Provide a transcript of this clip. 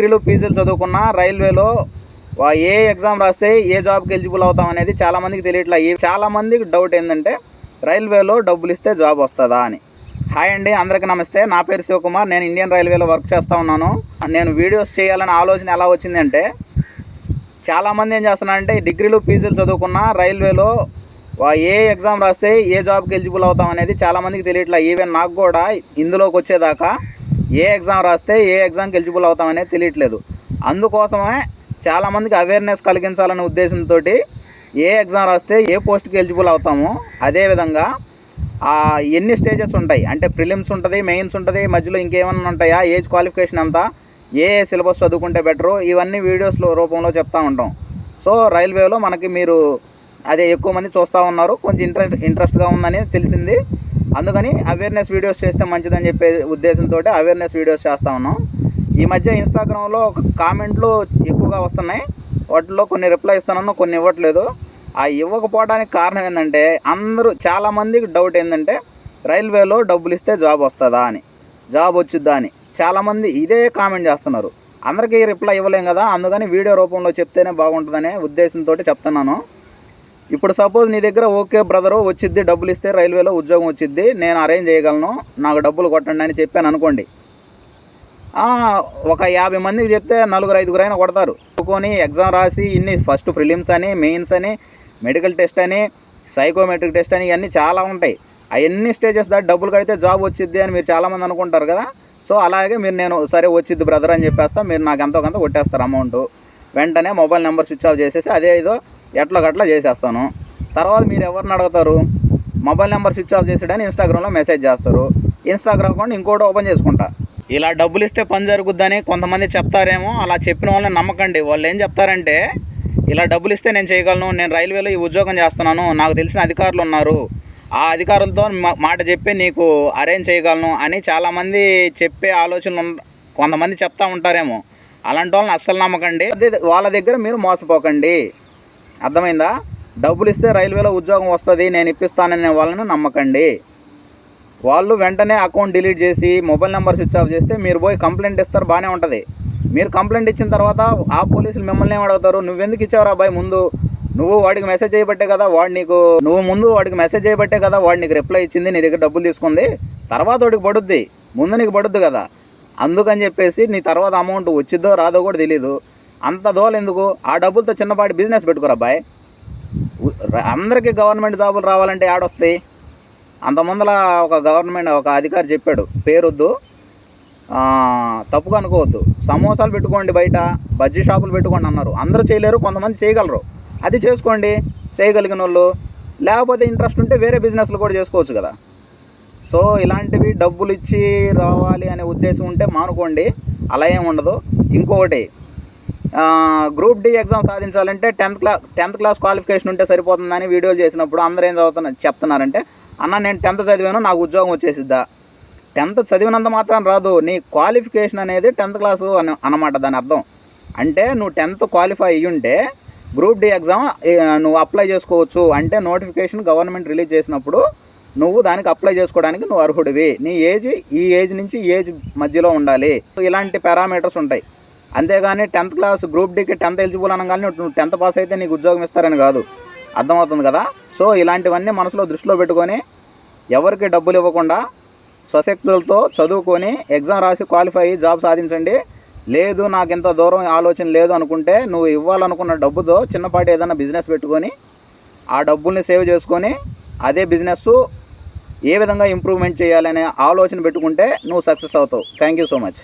డిగ్రీలు పీజీలు చదువుకున్న రైల్వేలో ఏ ఎగ్జామ్ రాస్తే ఏ జాబ్కి ఎలిజిబుల్ అవుతాం అనేది చాలామందికి తెలియట్లే. డౌట్ ఏంటంటే రైల్వేలో డబ్బులు ఇస్తే జాబ్ వస్తుందా అని. హాయ్ అండి అందరికీ నమస్తే. నా పేరు శివకుమార్. నేను ఇండియన్ రైల్వేలో వర్క్ చేస్తూ ఉన్నాను. నేను వీడియోస్ చేయాలనే ఆలోచన ఎలా వచ్చిందంటే చాలామంది ఏం చేస్తున్నారంటే డిగ్రీలు పీజీలు చదువుకున్న రైల్వేలో వా- ఏ ఎగ్జామ్ రాస్తే ఏ జాబ్కి ఎలిజిబుల్ అవుతాం అనేది చాలామందికి తెలియట్లే. ఈవెన్ నాకు కూడా ఇందులోకి వచ్చేదాకా ఏ ఎగ్జామ్ రాస్తే ఏ ఎగ్జామ్కి ఎలిజిబుల్ అవుతామనే తెలియట్లేదు. అందుకోసమే చాలామందికి అవేర్నెస్ కలిగించాలనే ఉద్దేశంతో ఏ ఎగ్జామ్ రాస్తే ఏ పోస్ట్కి ఎలిజిబుల్ అవుతామో అదేవిధంగా ఎన్ని స్టేజెస్ ఉంటాయి అంటే ప్రిలిమ్స్ ఉంటుంది మెయిన్స్ ఉంటుంది మధ్యలో ఇంకేమైనా ఉంటాయా ఏజ్ క్వాలిఫికేషన్ అంతా ఏ సిలబస్ చదువుకుంటే బెటరు ఇవన్నీ వీడియోస్లో రూపంలో చెప్తూ ఉంటాం. సో రైల్వేలో మనకి మీరు అదే ఎక్కువ మంది చూస్తూ ఉన్నారు కొంచెం ఇంట్రెస్ట్ ఇంట్రెస్ట్గా ఉందని తెలిసింది. అందుకని అవేర్నెస్ వీడియోస్ చేస్తే మంచిదని చెప్పే ఉద్దేశంతో అవేర్నెస్ వీడియోస్ చేస్తూ ఉన్నాం. ఈ మధ్య ఇన్స్టాగ్రామ్లో కామెంట్లు ఎక్కువగా వస్తున్నాయి. వాటిలో కొన్ని రిప్లై ఇస్తున్నాను కొన్ని ఇవ్వట్లేదు. ఆ ఇవ్వకపోవడానికి కారణం ఏంటంటే అందరూ చాలామందికి డౌట్ ఏంటంటే రైల్వేలో డబ్బులు ఇస్తే జాబ్ వస్తుందా అని జాబ్ వచ్చిద్దా అని. చాలామంది ఇదే కామెంట్ చేస్తున్నారు. అందరికీ రిప్లై ఇవ్వలేం కదా అందుకని వీడియో రూపంలో చెప్తేనే బాగుంటుందనే ఉద్దేశంతో చెప్తున్నాను. ఇప్పుడు సపోజ్ నీ దగ్గర ఓకే బ్రదరు వచ్చిద్ది డబ్బులు ఇస్తే రైల్వేలో ఉద్యోగం వచ్చిద్ది నేను అరేంజ్ చేయగలను నాకు డబ్బులు కొట్టండి అని చెప్పాను అనుకోండి. ఒక యాభై మందికి చెప్తే నలుగురు ఐదుగురు అయినా కొడతారు. కొని ఎగ్జామ్ రాసి ఇన్ని ఫస్ట్ ప్రిలిమ్స్ అని మెయిన్స్ అని మెడికల్ టెస్ట్ అని సైకోమెట్రిక్ టెస్ట్ అని ఇవన్నీ చాలా ఉంటాయి. అవన్నీ స్టేజెస్ దాటి డబ్బులు కడితే జాబ్ వచ్చిద్ది అని మీరు చాలామంది అనుకుంటారు కదా. సో అలాగే మీరు నేను సరే వచ్చిద్ది బ్రదర్ అని చెప్పేస్తా మీరు నాకు ఎంతో కొంత కొట్టేస్తారు అమౌంట్ వెంటనే మొబైల్ నెంబర్ స్విచ్ ఆఫ్ చేసేసి అదే ఏదో ఎట్లా గట్లా చేసేస్తాను. తర్వాత మీరు ఎవరిని అడుగుతారు? మొబైల్ నెంబర్ స్విచ్ ఆఫ్ చేసాడని ఇన్స్టాగ్రామ్లో మెసేజ్ చేస్తారు. ఇన్స్టాగ్రామ్ అకౌంట్ ఇంకోటి ఓపెన్ చేసుకుంటా. ఇలా డబ్బులు ఇస్తే పని జరుగుద్దని కొంతమంది చెప్తారేమో అలా చెప్పిన వాళ్ళని నమ్మకండి. వాళ్ళు ఏం చెప్తారంటే ఇలా డబ్బులు ఇస్తే నేను చేయగలను నేను రైల్వేలో ఈ ఉద్యోగం చేస్తున్నాను నాకు తెలిసిన అధికారులు ఉన్నారు. ఆ అధికారులతో మా- మాట చెప్పి నీకు అరేంజ్ చేయగలను అని చాలామంది చెప్పే ఆలోచనలు కొంతమంది చెప్తా ఉంటారేమో. అలాంటి వాళ్ళని అస్సలు నమ్మకండి. అదే వాళ్ళ దగ్గర మీరు మోసపోకండి. అర్థమైందా? డబ్బులు ఇస్తే రైల్వేలో ఉద్యోగం వస్తుంది నేను ఇప్పిస్తాననే వాళ్ళని నమ్మకండి. వాళ్ళు వెంటనే అకౌంట్ డిలీట్ చేసి మొబైల్ నెంబర్ స్విచ్ ఆఫ్ చేస్తే మీరు పోయి కంప్లైంట్ ఇస్తారు బాగానే ఉంటుంది. మీరు కంప్లైంట్ ఇచ్చిన తర్వాత ఆ పోలీసులు మిమ్మల్ని ఏం అడుగుతారు? నువ్వెందుకు ఇచ్చావురా అబ్బాయి ముందు? నువ్వు వాడికి మెసేజ్ చేయబట్టే కదా వాడు నీకు నువ్వు ముందు వాడికి మెసేజ్ చేయబట్టే కదా వాడు నీకు రిప్లై ఇచ్చింది నీ దగ్గర డబ్బులు తీసుకుంది. తర్వాత వాడికి పడుద్ది ముందు నీకు పడుద్ది కదా. అందుకని చెప్పేసి నీ తర్వాత అమౌంట్ వచ్చిద్దో రాదో కూడా తెలీదు. అంత దోలు ఎందుకు? ఆ డబ్బులతో చిన్నపాటి బిజినెస్ పెట్టుకోరు అబ్బాయి. అందరికీ గవర్నమెంట్ జాబులు రావాలంటే ఆడొస్తాయి అంత ముందల ఒక గవర్నమెంట్ ఒక అధికారి చెప్పాడు పేరొద్దు తప్పుగా అనుకోవద్దు. సమోసాలు పెట్టుకోండి బయట బజ్జీ షాపులు పెట్టుకోండి అన్నారు. అందరూ చేయలేరు కొంతమంది చేయగలరు. అది చేసుకోండి చేయగలిగిన వాళ్ళు లేకపోతే ఇంట్రెస్ట్ ఉంటే వేరే బిజినెస్లు కూడా చేసుకోవచ్చు కదా. సో ఇలాంటివి డబ్బులు ఇచ్చి రావాలి అనే ఉద్దేశం ఉంటే మానుకోండి. అలా ఏం ఉండదు. ఇంకొకటి గ్రూప్ డి ఎగ్జామ్ సాధించాలంటే tenth class tenth class qualification ఉంటే సరిపోతుందని వీడియోలు చేసినప్పుడు అందరూ ఏం చదువుతున్నారు చెప్తున్నారంటే అన్న నేను టెన్త్ చదివాను నాకు ఉద్యోగం వచ్చేసిద్దా? టెన్త్ చదివినంత మాత్రం రాదు నీ క్వాలిఫికేషన్ అనేది టెన్త్ క్లాసు అని అన్నమాట దాని అర్థం. అంటే నువ్వు టెన్త్ క్వాలిఫై అయ్యి ఉంటే గ్రూప్ డి ఎగ్జామ్ నువ్వు అప్లై చేసుకోవచ్చు. అంటే నోటిఫికేషన్ గవర్నమెంట్ రిలీజ్ చేసినప్పుడు నువ్వు దానికి అప్లై చేసుకోవడానికి నువ్వు అర్హుడివి. నీ ఏజ్ ఈ ఏజ్ నుంచి ఈ ఏజ్ మధ్యలో ఉండాలి. సో ఇలాంటి పారామీటర్స్ ఉంటాయి. అంతేగాని టెన్త్ క్లాస్ గ్రూప్ డికి టెన్త్ ఎలిజిబుల్ అనగానే నువ్వు టెన్త్ పాస్ అయితే నీకు ఉద్యోగం ఇస్తారని కాదు. అర్థమవుతుంది కదా? సో ఇలాంటివన్నీ మనసులో దృష్టిలో పెట్టుకొని ఎవరికి డబ్బులు ఇవ్వకుండా స్వశక్తులతో చదువుకొని ఎగ్జామ్ రాసి క్వాలిఫై అయ్యి జాబ్ సాధించండి. లేదు నాకు ఇంత దూరం ఆలోచన లేదు అనుకుంటే నువ్వు ఇవ్వాలనుకున్న డబ్బుతో చిన్నపాటి ఏదైనా బిజినెస్ పెట్టుకొని ఆ డబ్బుల్ని సేవ్ చేసుకొని అదే బిజినెస్ ఏ విధంగా ఇంప్రూవ్మెంట్ చేయాలనే ఆలోచన పెట్టుకుంటే నువ్వు సక్సెస్ అవుతావు. Thank you so much.